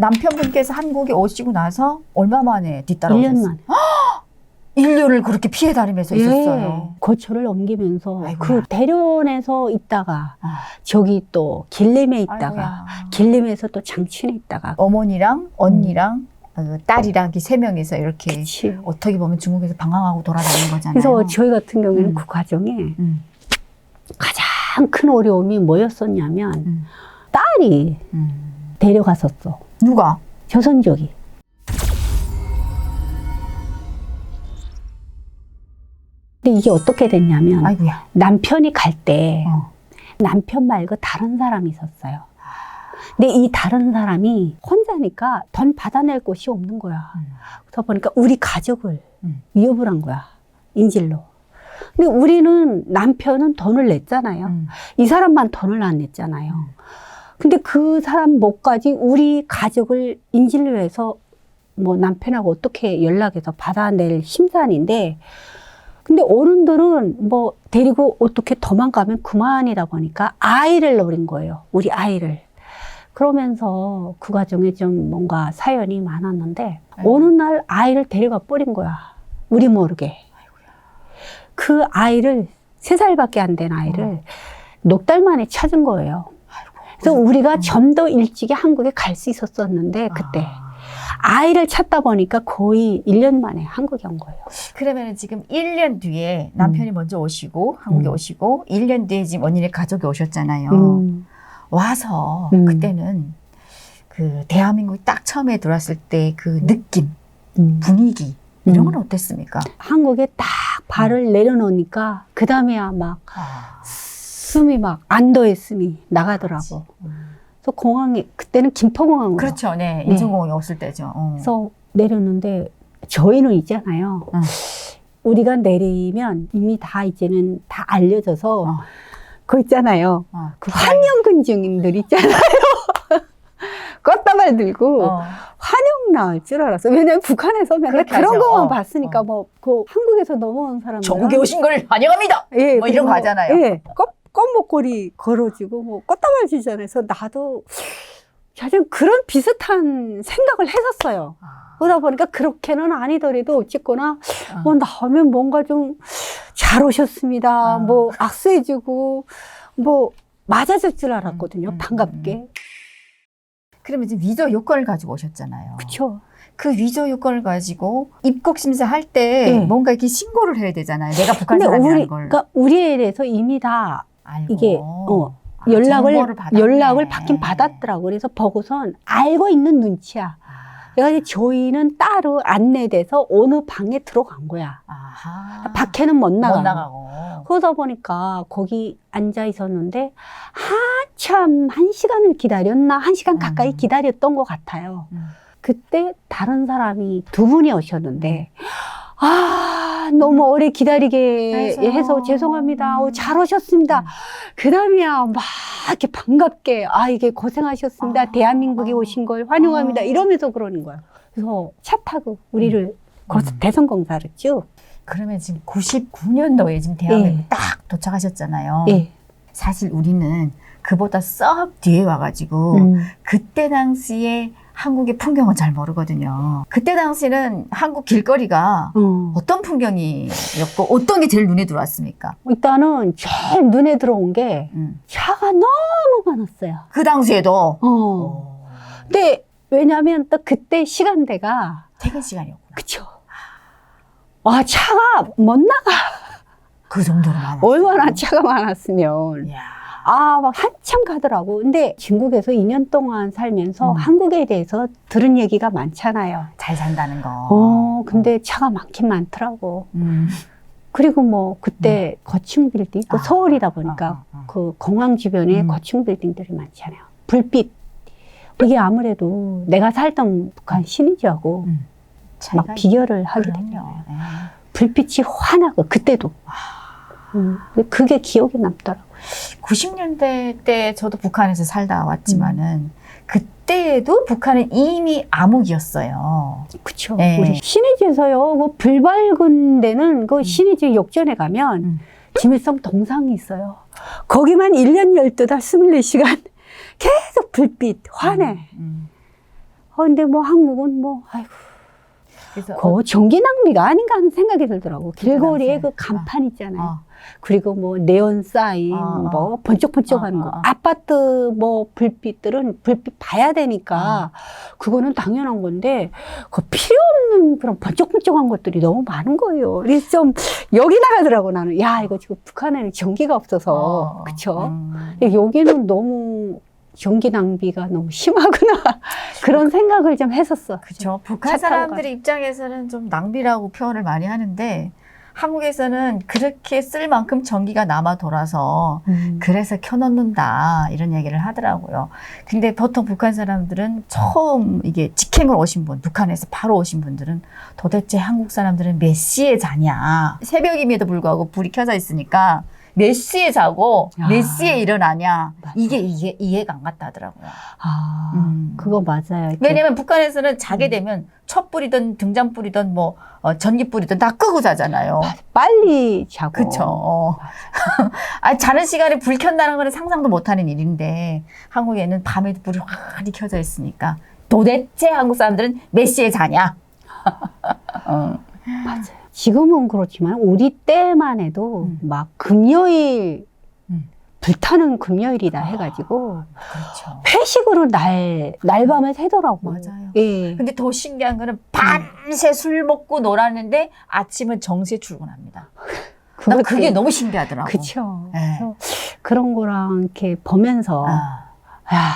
남편분께서 한국에 오시고 나서 얼마 만에 뒤따라오셨어요? 1년 만에. 인류를 그렇게 피해 다니면서 있었어요. 예. 고초를 옮기면서 아이고야. 그 대련에서 있다가 아. 저기 또 길림에 있다가 아이고야. 길림에서 또 장춘에 있다가 어머니랑 언니랑 어, 딸이랑 이렇게 세 명이서 이렇게 그치. 어떻게 보면 중국에서 방황하고 돌아다니는 거잖아요. 그래서 저희 같은 경우에는 음. 그 과정에 음, 가장 큰 어려움이 뭐였었냐면 음, 딸이 음. 데려갔었어. 누가? 조선족이. 근데 이게 어떻게 됐냐면 아이고야. 남편이 갈 때 어. 남편 말고 다른 사람이 있었어요. 근데 이 다른 사람이 혼자니까 돈 받아낼 곳이 없는 거야. 음. 그러다 보니까 우리 가족을 음. 위협을 한 거야. 인질로. 근데 우리는 남편은 돈을 냈잖아요. 음. 이 사람만 돈을 안 냈잖아요. 근데 그 사람 목까지 우리 가족을 인질로 해서 뭐 남편하고 어떻게 연락해서 받아낼 심산인데 근데 어른들은 뭐 데리고 어떻게 도망가면 그만이다 보니까 아이를 노린 거예요. 우리 아이를. 그러면서 그 과정에 좀 뭔가 사연이 많았는데 아이고. 어느 날 아이를 데려가 버린 거야. 우리 모르게. 그 아이를 세 살밖에 안 된 아이를 넉달 만에 찾은 거예요. 그래서 우리가 음. 좀더 일찍이 한국에 갈 수 있었었는데 그때 아. 아이를 찾다 보니까 거의 1년 만에 한국에 온 거예요. 그러면 지금 1년 뒤에 남편이 먼저 오시고 한국에 음. 오시고 1년 뒤에 지금 언니네 가족이 오셨잖아요. 음. 와서 음. 그때는 그 대한민국이 딱 처음에 들어왔을 때 그 느낌, 음. 분위기 이런 건 음. 어땠습니까? 한국에 딱 발을 내려놓으니까 그 다음에야 막 아, 숨이 막 안도의 숨이 나가더라고. 그래서 공항에 그때는 김포공항으로 그렇죠, 네, 네. 인천공항이 없을 때죠. 어. 그래서 내렸는데 저희는 있잖아요. 응. 우리가 내리면 이미 다 이제는 다 알려져서 어. 그거 있잖아요. 어, 그 환영근증인들 있잖아요. 꽃다발 들고 어. 환영 나올 줄 알았어. 왜냐면 북한에서 맨날 그런. 것만 어, 봤으니까 어. 뭐그 한국에서 넘어온 사람들 전국에 오신 걸 환영합니다. 예, 뭐 이런 거 하잖아요. 예, 꽃, 꽃 목걸이 걸어주고 뭐 꽃다발 주잖아요. 그래서 나도 사실 그런 비슷한 생각을 했었어요. 아, 그러다 보니까 그렇게는 아니더라도 어쨌거나 어. 뭐 나오면 뭔가 좀 잘 오셨습니다. 아. 뭐 악수해주고 뭐 맞아줄 줄 알았거든요. 음, 음, 반갑게. 그러면 이제 위조 요건을 가지고 오셨잖아요. 그쵸. 그 위조 요건을 가지고 입국 심사할 때 네. 뭔가 이렇게 신고를 해야 되잖아요. 내가 북한 사람이라는 우리, 걸 그러니까 우리에 대해서 이미 다 알고 이게, 어, 아, 연락을. 연락을 받긴 받았더라고. 그래서 보고선 알고 있는 눈치야. 아, 그래가지고 저희는 따로 안내돼서 어느 방에 들어간 거야. 아하. 밖에는 못 나가. 못 나가고. 그러다 보니까 거기 앉아 있었는데 한참 한 시간을 기다렸나 한 시간 가까이 음. 기다렸던 것 같아요. 음. 그때 다른 사람이 두 분이 오셨는데 아 너무 오래 기다리게 아이고. 해서 죄송합니다. 어, 음. 잘 오셨습니다. 음. 그다음에야 막 이렇게 반갑게 아 이게 고생하셨습니다. 아. 대한민국에 아. 오신 걸 환영합니다. 아. 이러면서 그러는 거야. 그래서 차 타고 우리를 거기서 음. 대성공사를 쭉. 그러면 지금 99년도에 지금 대한민국 예. 딱 도착하셨잖아요. 예. 사실 우리는 그보다 썩 뒤에 와가지고 음. 그때 당시에 한국의 풍경은 잘 모르거든요. 그때 당시는 한국 길거리가 어. 어떤 풍경이었고 어떤 게 제일 눈에 들어왔습니까? 일단은 제일 눈에 들어온 게 음. 차가 너무 많았어요. 그 당시에도 어. 어, 근데 왜냐면 또 그때 시간대가 퇴근 시간이었구나. 그쵸. 와 차가 못 나가. 그 정도로 많았어요. 얼마나 차가 많았으면. 이야. 아, 막 한참 가더라고. 근데 중국에서 2년 동안 살면서 음. 한국에 대해서 들은 얘기가 많잖아요. 잘 산다는 거. 어, 근데 차가 많긴 많더라고. 음. 그리고 뭐 그때 거층 빌딩, 또 아, 서울이다 보니까 어, 어, 어. 그 공항 주변에 음. 거층 빌딩들이 많잖아요. 불빛. 이게 아무래도 내가 살던 북한 시니지하고 음. 막 비교를 하게. 되잖아요. 예. 불빛이 환하고 그때도. 음, 근데 그게 기억에 남더라고. 90년대 때 저도 북한에서 살다 왔지만은 음. 그때에도 북한은 이미 암흑이었어요. 그쵸. 네. 우리 신의지에서요, 그불 밝은 데는 그 신의지 욕전에 가면 음. 김일성 동상이 있어요. 거기만 1년 12달 24시간 계속 불빛, 환해. 음, 음. 어, 근데 뭐 한국은 뭐, 아이고, 그래서 그 전기 낭비가 아닌가 하는 생각이 들더라고. 길거리에. 그 간판 있잖아요. 어, 그리고 뭐 네온 사인, 어, 어. 뭐 번쩍번쩍 하는 어, 거. 어, 어. 아파트 뭐 불빛들은 불빛 봐야 되니까 그거는 당연한 건데 그 필요 없는 그런 번쩍번쩍한 것들이 너무 많은 거예요. 그래서 좀 여기 나가더라고 나는. 야 이거 지금 북한에는 전기가 없어서 어, 그쵸? 음. 여기는 너무 전기 낭비가 너무 심하구나 그런 생각을 좀 했었어. 그렇죠. 북한 차 타고 사람들 입장에서는 좀 낭비라고 표현을 많이 하는데 한국에서는 그렇게 쓸 만큼 전기가 남아 돌아서 음. 그래서 켜놓는다 이런 얘기를 하더라고요. 근데 보통 북한 사람들은 처음 이게 직행을 오신 분, 북한에서 바로 오신 분들은 도대체 한국 사람들은 몇 시에 자냐? 새벽임에도 불구하고 불이 켜져 있으니까 몇 시에 자고 아. 몇 시에 일어나냐? 맞아. 이게 이해, 이해가 안 갔다 하더라고요. 아 음. 그거 맞아요. 왜냐면 북한에서는 자게 음. 되면 촛불이든 등잔불이든 뭐 어, 전기불이든 다 끄고 자잖아요. 빨리 자고. 그쵸. 어. 아, 자는 시간에 불 켠다는 거는 상상도 못하는 일인데 한국에는 밤에도 불이 확 켜져 있으니까 도대체 한국 사람들은 몇 시에 자냐? 어. 맞아요. 지금은 그렇지만 우리 때만 해도 음. 막 금요일 음. 불타는 금요일이다 해가지고 그렇죠. 회식으로 날 날밤을 새더라고. 맞아요. 예. 근데 더 신기한 거는 밤새 술 먹고 놀았는데 아침은 정시에 출근합니다. 난 그것도- 그게 너무 신기하더라고. 네. 그래서 그런 거랑 이렇게 보면서 아. 아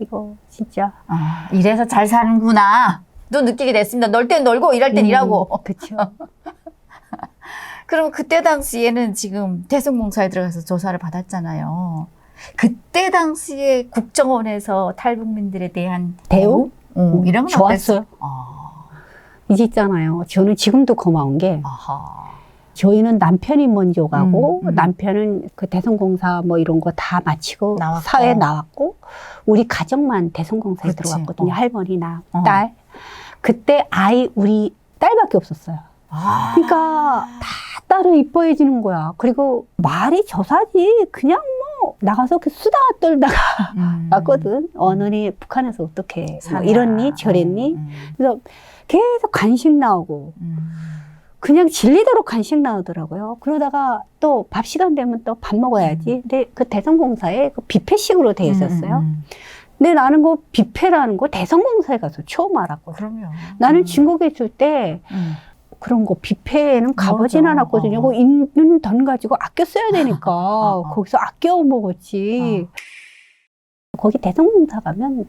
이거 진짜 아, 이래서 잘 사는구나. 또 느끼게 됐습니다. 놀 땐 놀고 일할 땐 음, 일하고. 그쵸. 그럼 그때 당시에는 지금 대성공사에 들어가서 조사를 받았잖아요. 그때 당시에 국정원에서 탈북민들에 대한 대우? 어, 음, 이런 건 좋았어요. 아, 이제 있잖아요. 저는 지금도 고마운 게 아하. 저희는 남편이 먼저 가고 음, 음. 남편은 그 대성공사 뭐 이런 거 다 마치고 나왔고. 사회 나왔고 우리 가족만 대성공사에. 들어갔거든요. 어. 할머니나 어. 딸. 그때 아이 우리 딸밖에 없었어요. 아. 그러니까 다 딸을 이뻐해지는 거야. 그리고 말이 저사지 그냥 뭐 나가서 그 수다 떨다가 음. 왔거든. 어느니 북한에서 어떻게 뭐. 이랬니 저랬니. 음, 그래서 계속 간식 나오고 음. 그냥 질리도록 간식 나오더라고요. 그러다가 또 밥 시간 되면 또 밥 먹어야지. 근데 그 대성공사에 그 뷔페식으로 돼 있었어요. 음, 음, 근데 나는 그 뷔페라는 거 대성공사에 가서 처음 알았거든. 그럼요. 나는 음. 중국에 있을 때 음. 그런 거 뷔페에는 가보진 맞아. 않았거든요. 어. 그 있는 돈 가지고 아껴 써야 되니까 어. 거기서 아껴 먹었지. 거기 대성공사 가면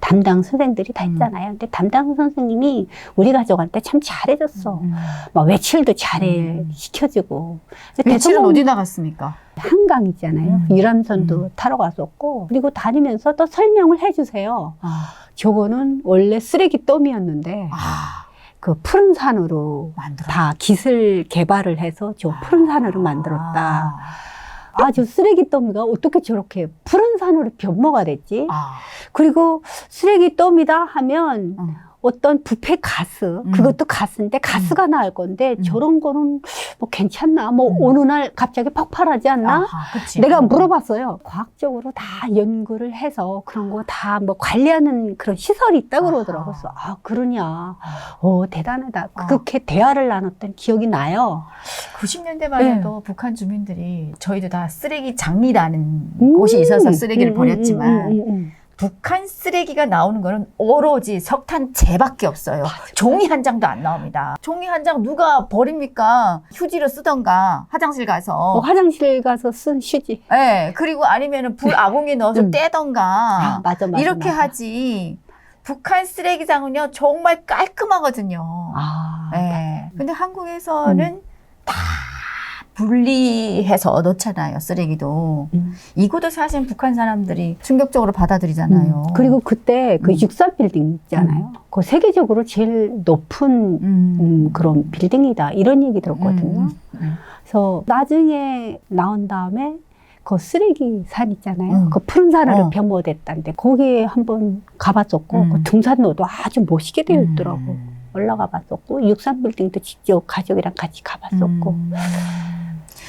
담당 선생들이 다 음. 있잖아요. 근데 담당 선생님이 우리 가족한테 참 잘해줬어. 음. 막 외출도 잘해 음. 시켜주고. 대성공- 어디 나갔습니까? 한강 있잖아요. 음. 유람선도 음. 타러 갔었고 그리고 다니면서 또 설명을 해주세요. 아, 저거는 원래 쓰레기 덤이었는데 아 그 푸른 산으로 만들어. 다 기술 개발을 해서 저 푸른 산으로 만들었다. 아, 저 쓰레기 더미가 어떻게 저렇게 푸른 산으로 변모가 됐지? 아, 그리고 쓰레기 더미다 하면 음. 어떤 부패 가스, 음. 그것도 가스인데 가스가 나올 건데 음. 저런 거는 뭐 괜찮나? 뭐 음. 어느 날 갑자기 폭발하지 않나? 아하. 내가 어. 물어봤어요. 과학적으로 다 연구를 해서 그런 거 다 뭐 관리하는 그런 시설이 있다고 그러더라고요. 그래서 아, 그러냐. 아. 오, 대단하다. 어. 그렇게 대화를 나눴던 기억이 나요. 90년대만 네. 해도 북한 주민들이 저희도 다 쓰레기 장리라는 음. 곳이 있어서 쓰레기를 음, 버렸지만 음, 음, 음, 음. 북한 쓰레기가 나오는 거는 오로지 석탄 재밖에 없어요. 종이 한 장도 안 나옵니다. 종이 한 장 누가 버립니까? 휴지로 쓰던가 화장실 가서. 뭐 화장실 가서 쓴 휴지. 예, 그리고 아니면은 불 아궁이에 넣어서 음. 떼던가. 아, 맞아, 맞아. 이렇게 맞아. 하지. 북한 쓰레기장은요, 정말 깔끔하거든요. 아, 예. 근데 한국에서는 다 분리해서 넣잖아요, 쓰레기도. 음. 이것도 사실 북한 사람들이 충격적으로 받아들이잖아요. 음. 그리고 그때 그 음. 63 빌딩 있잖아요. 그 세계적으로 제일 높은 음. 음, 그런 빌딩이다. 이런 얘기 들었거든요. 음. 음. 그래서 나중에 나온 다음에 그 쓰레기 산 있잖아요. 음. 그 푸른 산으로 어. 변모됐다는데 거기에 한번 가봤었고 음. 그 등산로도 아주 멋있게 되어 있더라고. 음. 올라가 봤었고 63 빌딩도 직접 가족이랑 같이 가봤었고 음.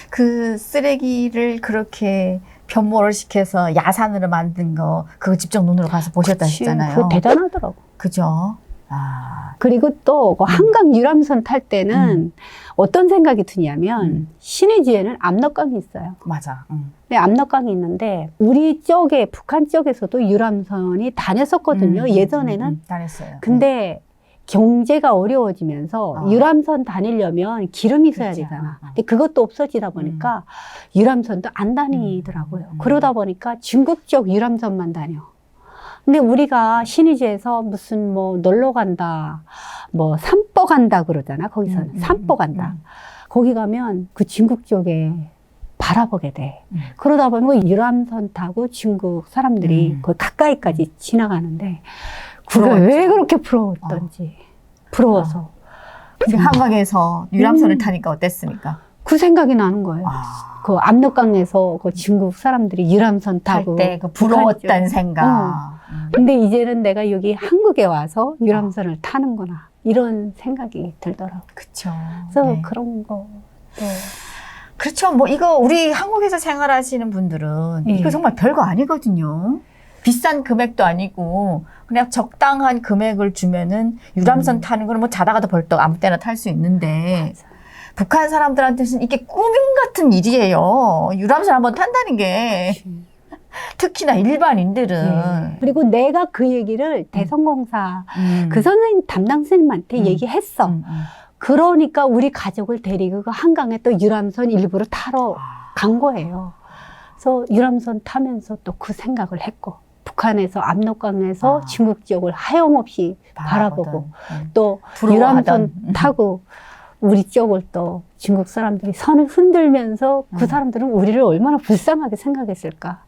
그 쓰레기를 그렇게 변모를 시켜서 야산으로 만든 거 그거 직접 눈으로 가서 보셨다 그치, 하셨잖아요. 그거 대단하더라고. 그죠? 아, 그리고 또그 한강 유람선 탈 때는 어떤 생각이 드냐면 음. 신의지에는 압록강이 있어요. 맞아. 음. 네, 압록강이 있는데 우리 쪽에 북한 쪽에서도 유람선이 다녔었거든요. 음, 예전에는. 음, 음, 다녔어요. 근데 경제가 어려워지면서 어. 유람선 다니려면 기름이 있어야 그렇죠. 되잖아. 어, 어. 근데 그것도 없어지다 보니까 유람선도 안 다니더라고요. 음. 그러다 보니까 중국 쪽 유람선만 다녀. 근데 우리가 신의지에서 무슨 뭐 놀러 간다, 뭐 산보 간다 그러잖아. 거기서는 음, 음, 산보 음, 간다. 음. 거기 가면 그 중국 쪽에 바라보게 돼. 음. 그러다 보면 유람선 타고 중국 사람들이 음. 거의 가까이까지 지나가는데 부러웠죠. 왜 그렇게 부러웠던지 부러워서 근데 한강에서 유람선을 음. 타니까 어땠습니까? 그 생각이 나는 거예요. 아, 그 압록강에서 그 중국 사람들이 유람선 타고 탈때그 부러웠다는 쪽. 생각. 음. 근데 이제는 내가 여기 한국에 와서 유람선을 타는구나 이런 생각이 들더라고. 요 그쵸. 그래서 네. 그런 거. 또 그렇죠. 뭐 이거 우리 한국에서 생활하시는 분들은 예. 이거 정말 별거 아니거든요. 비싼 금액도 아니고 그냥 적당한 금액을 주면은 유람선 음. 타는 거는 뭐 자다가도 벌떡 아무 때나 탈 수 있는데 북한 사람들한테는 이게 꿈 같은 일이에요. 유람선 한번 탄다는 게 특히나 일반인들은 예. 그리고 내가 그 얘기를 대성공사 음. 그 선생님 담당 선생님한테 음. 얘기했어. 음, 음. 그러니까 우리 가족을 데리고 그 한강에 또 유람선 일부러 타러 아. 간 거예요. 그래서 유람선 타면서 또 그 생각을 했고 북한에서 압록강에서 아. 중국 쪽을 하염없이 바라보고 바라보던, 음. 또. 유람선 음. 타고 우리 쪽을 또 중국 사람들이 선을 흔들면서 그 음. 사람들은 우리를 얼마나 불쌍하게 생각했을까.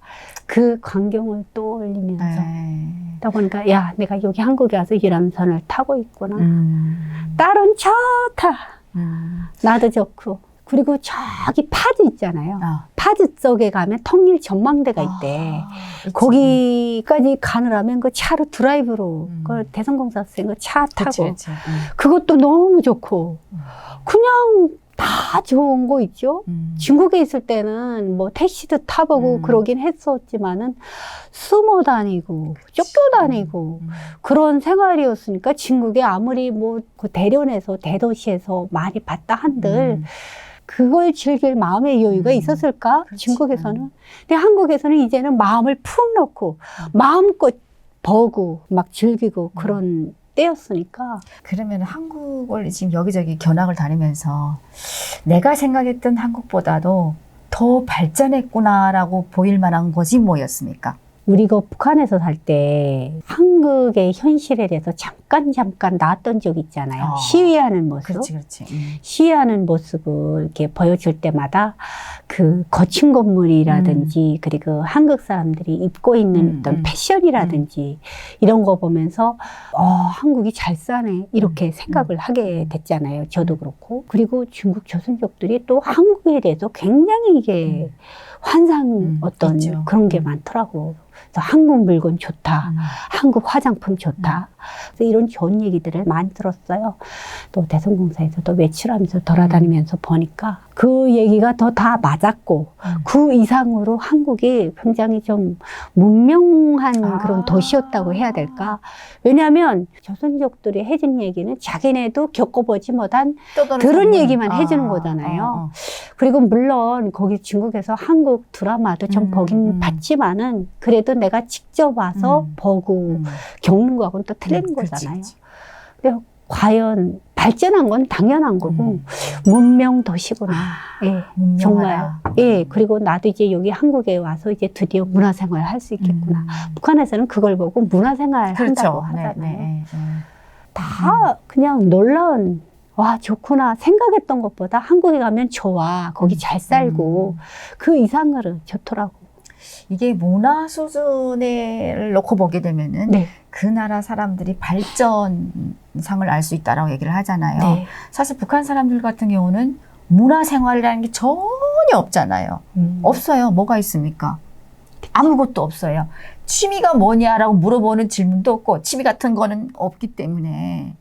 그 광경을 떠올리면서 네. 그러다 보니까 야 내가 여기 한국에 와서 유람선을 타고 있구나. 음. 딸은 좋다. 음. 나도 좋고. 그리고 저기 파주 있잖아요. 아. 파주 쪽에 가면 통일 전망대가 있대. 아. 거기까지 가느라면 그 차로 드라이브로 음. 그 대성공사 쓴거차 타고 그치, 그치. 음. 그것도 너무 좋고 음. 그냥 다 좋은 거 있죠. 음. 중국에 있을 때는 뭐 택시도 타보고 음. 그러긴 했었지만은 숨어 다니고 쫓겨 다니고 음. 그런 생활이었으니까 중국에 아무리 뭐 그 대련에서 대도시에서 많이 봤다 한들 음. 그걸 즐길 마음의 여유가 음. 있었을까? 그렇지. 중국에서는. 음. 근데 한국에서는 이제는 마음을 푹 넣고 마음껏 버고 막 즐기고 음. 그런 때였으니까 그러면 한국을 지금 여기저기 견학을 다니면서 내가 생각했던 한국보다도 더 발전했구나라고 보일 만한 것이 뭐였습니까? 우리가 북한에서 살 때 한국의 현실에 대해서 잠깐 잠깐 나왔던 적 있잖아요. 어. 시위하는 모습. 그렇지, 그렇지. 음. 시위하는 모습을 이렇게 보여줄 때마다 그 거친 건물이라든지 그리고 한국 사람들이 입고 있는 음, 어떤 음. 패션이라든지 이런 거 보면서 어, 한국이 잘 사네 음. 이렇게 생각을 하게 됐잖아요. 저도 그렇고 그리고 중국 조선족들이 또 한국에 대해서 굉장히 이게 환상 음, 어떤 있죠. 그런 게 음. 많더라고. 그래서 한국 물건 좋다. 음. 한국 화장품 좋다. 그래서 이런 좋은 얘기들을 많이 들었어요. 또 대성공사에서도 외출하면서 돌아다니면서 보니까 그 얘기가 더 다 맞았고 음. 그 이상으로 한국이 굉장히 좀 문명한 아. 그런 도시였다고 해야 될까? 왜냐하면 조선족들이 해준 얘기는 자기네도 겪어보지 못한 선물. 얘기만 해주는 거잖아요. 어, 어. 그리고 물론 거기 중국에서 한국 드라마도 좀 음, 보긴 음. 봤지만은 그래도 내가 직접 와서 음. 보고 음. 겪는 거하고는 또 틀린 음, 거잖아요. 그렇지. 근데 과연 발전한 건 당연한 거고 음. 문명 도시구나. 예. 문명하다. 정말. 예. 그리고 나도 이제 여기 한국에 와서 이제 드디어 문화생활 할수 있겠구나. 음. 북한에서는 그걸 보고 문화생활 한다고 그렇죠. 네, 하잖아요. 네, 네. 다 그냥 놀라운 와 좋구나 생각했던 것보다 한국에 가면 좋아 거기 잘 살고 음. 그 이상으로 좋더라고. 이게 문화 수준을 놓고 보게 되면은 네. 그 나라 사람들이 발전상을 알 수 있다라고 얘기를 하잖아요. 네. 사실 북한 사람들 같은 경우는 문화 생활이라는 게 전혀 없잖아요. 음. 없어요. 뭐가 있습니까? 아무것도 없어요. 취미가 뭐냐라고 물어보는 질문도 없고 취미 같은 거는 없기 때문에